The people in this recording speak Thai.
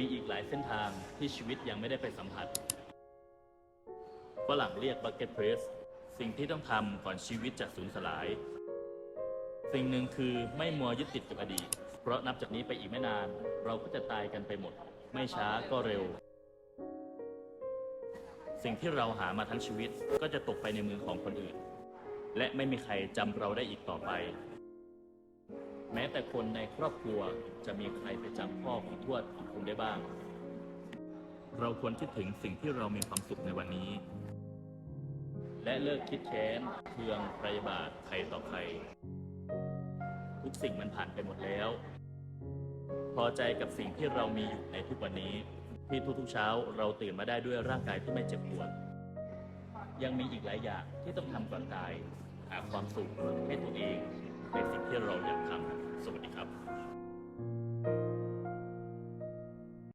มีอีกหลายเส้นทางที่ชีวิตยังไม่ได้ไปสัมผัสฝรั่งเรียก bucket press สิ่งที่ต้องทำก่อนชีวิตจะสูญสลาย สิ่งหนึ่งคือไม่มัวยึดติดกับอดีต เพราะนับจากนี้ไปอีกไม่นาน เราก็จะตายกันไปหมด ไม่ช้าก็เร็ว สิ่งที่เราหามาทั้งชีวิตก็จะตกไปในมือของคนอื่น และไม่มีใครจำเราได้อีกต่อไป แม้แต่คนในครอบครัวจะมีใครไปจำพ่อของทวดของคุณได้บ้าง เราควรคิดถึงสิ่งที่เรามีความสุขในวันนี้ และเลิกคิดแค้นเคืองใครบาทใครต่อใคร ทุกสิ่งมันผ่านไปหมดแล้ว พอใจกับสิ่งที่เรามีอยู่ในทุกวันนี้ ที่ทุกๆเช้าเราตื่นมาได้ด้วยร่างกายที่ไม่เจ็บปวด ยังมีอีกหลายอย่างที่ต้องทำก่อนตายหาความสุขให้ตัวเองในสิ่งที่เราอยาก